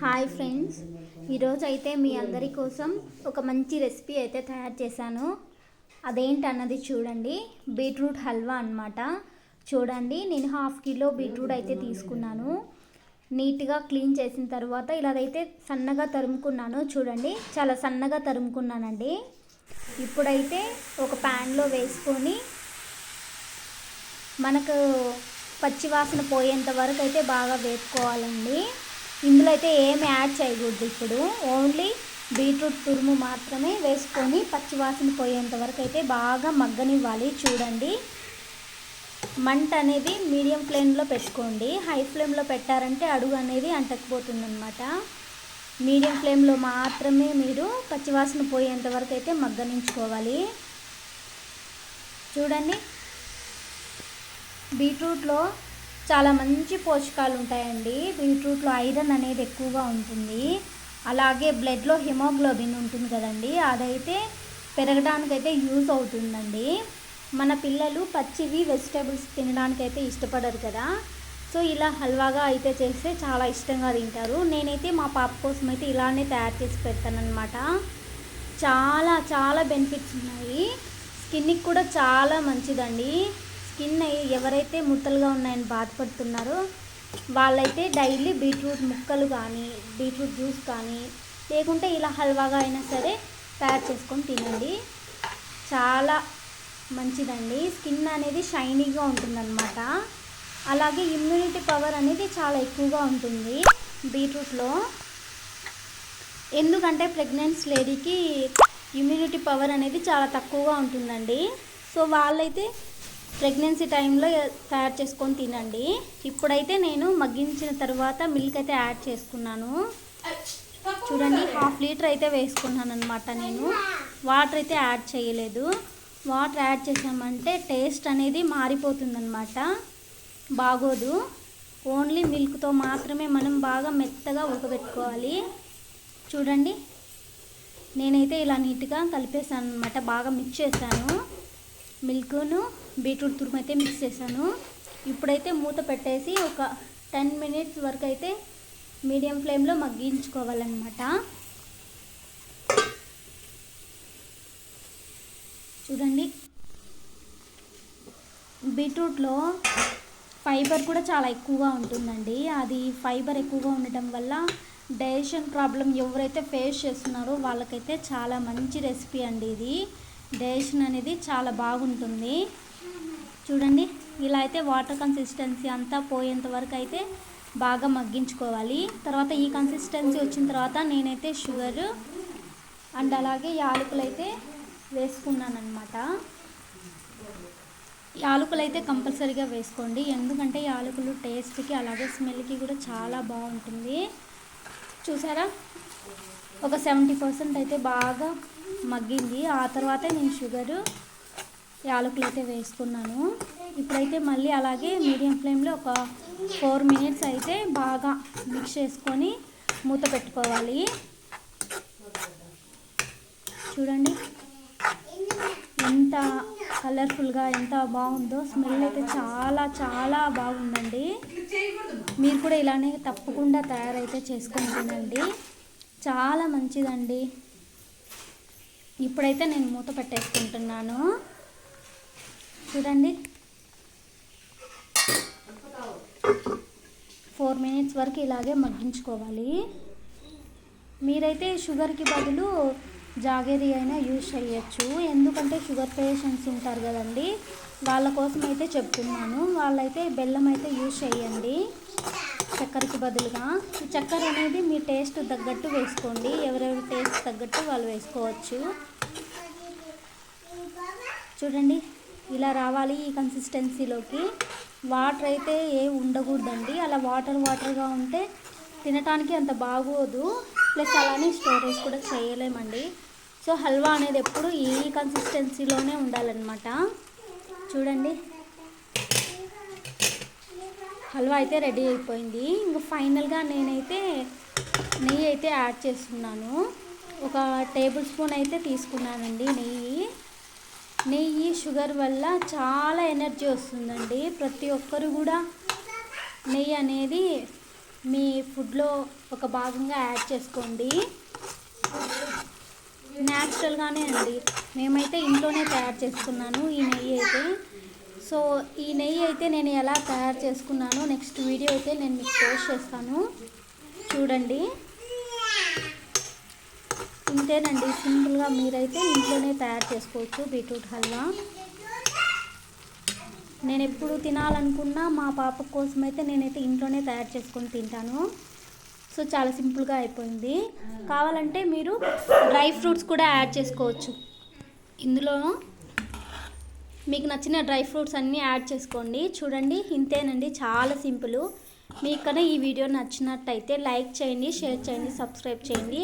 Hi friends. ఈరోజు అయితే మీ అందరి కోసం ఒక మంచి రెసిపీ అయితే తయారు చేశాను. అదేంటి అన్నది చూడండి. బీట్రూట్ హల్వా అన్నమాట. చూడండి నేను హాఫ్ కిలో బీట్రూట్ అయితే తీసుకున్నాను. నీట్గా క్లీన్ చేసిన తర్వాత ఇలాగైతే సన్నగా తరుముకున్నాను. చూడండి చాలా సన్నగా తరుముకున్నానండి. ఇప్పుడైతే ఒక ప్యాన్లో వేసుకొని మనకు పచ్చివాసన పోయేంత వరకు అయితే బాగా వేపుకోవాలండి. ఇందులో అయితే ఏమి యాడ్ చేయకూడదు ఇప్పుడు. ఓన్లీ బీట్రూట్ తురుము మాత్రమే వేసుకొని పచ్చివాసన పోయేంత వరకు అయితే బాగా మగ్గనివ్వాలి. చూడండి. మంట అనేది మీడియం ఫ్లేమ్లో పెట్టుకోండి. హై ఫ్లేమ్లో పెట్టారంటే అడుగు అనేది అంటకపోతుందన్నమాట. మీడియం ఫ్లేమ్లో మాత్రమే మీరు పచ్చివాసన పోయేంత వరకు అయితే మగ్గనించుకోవాలి. చూడండి. బీట్రూట్లో చాలా మంచి పోషకాలు ఉంటాయండి. బీట్రూట్లో ఐరన్ అనేది ఎక్కువగా ఉంటుంది. అలాగే బ్లడ్లో హిమోగ్లోబిన్ ఉంటుంది కదండి. అదైతే పెరగడానికైతే యూజ్ అవుతుందండి. మన పిల్లలు పచ్చివి వెజిటేబుల్స్ తినడానికైతే ఇష్టపడరు కదా. సో ఇలా హల్వాగా అయితే చేస్తే చాలా ఇష్టంగా తింటారు. నేనైతే మా పాప కోసం అయితే ఇలానే తయారు చేసి పెడతానమాట చాలా చాలా బెనిఫిట్స్ ఉన్నాయి. స్కిన్కి కూడా చాలా మంచిదండి. స్కిన్ ఎవరైతే ముత్తలుగా ఉన్నాయని బాధపడుతున్నారో వాళ్ళైతే డైలీ బీట్రూట్ ముక్కలు కానీ బీట్రూట్ జ్యూస్ కానీ లేకుంటే ఇలా హల్వాగా అయినా సరే తయారు చేసుకొని తినండి. చాలా మంచిదండి. స్కిన్ అనేది షైనీగా ఉంటుందన్నమాట. అలాగే ఇమ్యూనిటీ పవర్ అనేది చాలా ఎక్కువగా ఉంటుంది బీట్రూట్లో. ఎందుకంటే ప్రెగ్నెన్స్ లేడీకి ఇమ్యూనిటీ పవర్ అనేది చాలా తక్కువగా ఉంటుందండి. సో వాళ్ళైతే ప్రెగ్నెన్సీ టైంలో తయారు చేసుకొని తినండి. ఇప్పుడైతే నేను మగ్గించిన తర్వాత మిల్క్ అయితే యాడ్ చేసుకున్నాను. చూడండి హాఫ్ లీటర్ అయితే వేసుకున్నాను అనమాట నేను. వాటర్ అయితే యాడ్ చేయలేదు. వాటర్ యాడ్ చేసామంటే టేస్ట్ అనేది మారిపోతుందన్నమాట. బాగోదు. ఓన్లీ మిల్క్తో మాత్రమే మనం బాగా మెత్తగా ఉడకబెట్టుకోవాలి. చూడండి నేనైతే ఇలా నీట్గా కలిపేసాను అనమాట బాగా మిక్స్ చేశాను. మిల్క్ను బీట్రూట్ తురుము అయితే మిక్స్ చేశాను. ఇప్పుడైతే మూత పెట్టేసి ఒక టెన్ మినిట్స్ వరకు అయితే మీడియం ఫ్లేమ్లో మగ్గించుకోవాలన్నమాట. చూడండి. బీట్రూట్లో ఫైబర్ కూడా చాలా ఎక్కువగా ఉంటుందండి. అది ఫైబర్ ఎక్కువగా ఉండటం వల్ల డైజెషన్ ప్రాబ్లం ఎవరైతే ఫేస్ చేస్తున్నారో వాళ్ళకైతే చాలా మంచి రెసిపీ అండి ఇది. డైజెషన్ అనేది చాలా బాగుంటుంది. చూడండి ఇలా అయితే వాటర్ కన్సిస్టెన్సీ అంతా పోయేంత వరకు అయితే బాగా మగ్గించుకోవాలి. తర్వాత ఈ కన్సిస్టెన్సీ వచ్చిన తర్వాత నేనైతే షుగర్ అండ్ అలాగే యాలకులు అయితే వేసుకున్నాను అనమాట యాలకులు అయితే కంపల్సరీగా వేసుకోండి. ఎందుకంటే యాలకులు టేస్ట్కి అలాగే స్మెల్కి కూడా చాలా బాగుంటుంది. చూసారా? ఒక సెవెంటీ పర్సెంట్ అయితే బాగా మగ్గింది. ఆ తర్వాతే నేను షుగరు యాలకులు అయితే వేసుకున్నాను. ఇప్పుడైతే మళ్ళీ అలాగే మీడియం ఫ్లేమ్లో ఒక ఫోర్ మినిట్స్ అయితే బాగా మిక్స్ చేసుకొని మూత పెట్టుకోవాలి. చూడండి. ఎంత కలర్ఫుల్గా ఎంత బాగుందో. స్మెల్ అయితే చాలా చాలా బాగుందండి. మీరు కూడా ఇలానే తప్పకుండా తయారైతే చేసుకొని తినండి. చాలా మంచిదండి. ఇప్పుడైతే నేను మూత పెట్టేసుకుంటున్నాను. చూడండి. ఫోర్ మినిట్స్ వరకు ఇలాగే మగ్గించుకోవాలి. మీరైతే షుగర్కి బదులు జాగేరి అయినా యూజ్ చేయొచ్చు. ఎందుకంటే షుగర్ పేషెంట్స్ ఉంటారు కదండి. వాళ్ళ కోసం అయితే చెప్తున్నాను. వాళ్ళైతే బెల్లం అయితే యూజ్ చేయండి. బదులుగా చక్కెర అనేది మీ టేస్ట్ తగ్గట్టు వేసుకోండి. ఎవరెవరి టేస్ట్ తగ్గట్టు వాళ్ళు వేసుకోవచ్చు. చూడండి ఇలా రావాలి ఈ కన్సిస్టెన్సీలోకి వాటర్ అయితే ఏ ఉండకూడదండి. అలా వాటర్ వాటర్గా ఉంటే తినటానికి అంత బాగోదు. ప్లస్ అలానే స్టోరేజ్ కూడా చేయలేమండి. సో హల్వా అనేది ఎప్పుడు ఈ కన్సిస్టెన్సీలోనే ఉండాలన్నమాట. చూడండి. హల్వా అయితే రెడీ అయిపోయింది. ఇంకా ఫైనల్గా నేనైతే నెయ్యి అయితే యాడ్ చేస్తున్నాను ఒక టేబుల్ స్పూన్ అయితే తీసుకున్నానండి నెయ్యి. నెయ్యి షుగర్ వల్ల చాలా ఎనర్జీ వస్తుందండి. ప్రతి ఒక్కరు కూడా నెయ్యి అనేది మీ ఫుడ్లో ఒక భాగంగా యాడ్ చేసుకోండి. న్యాచురల్గానే అండి. మేమైతే ఇంట్లోనే తయారు చేసుకున్నాను ఈ నెయ్యి అయితే. సో ఈ నెయ్యి అయితే నేను ఎలా తయారు చేసుకున్నానో నెక్స్ట్ వీడియో అయితే నేను మీకు పోస్ట్ చేస్తాను. చూడండి. ఇంతేనండి సింపుల్గా మీరైతే ఇంట్లోనే తయారు చేసుకోవచ్చు బీట్రూట్ హల్వా. నేను ఎప్పుడు తినాలనుకున్నా మా పాప కోసం అయితే నేనైతే ఇంట్లోనే తయారు చేసుకొని తింటాను. సో చాలా సింపుల్గా అయిపోయింది. కావాలంటే మీరు డ్రై ఫ్రూట్స్ కూడా యాడ్ చేసుకోవచ్చు. ఇందులో మీకు నచ్చిన డ్రై ఫ్రూట్స్ అన్నీ యాడ్ చేసుకోండి. చూడండి ఇంతేనండి చాలా సింపుల్. మీకు కన్నా ఈ వీడియో నచ్చినట్టయితే లైక్ చేయండి షేర్ చేయండి సబ్స్క్రైబ్ చేయండి.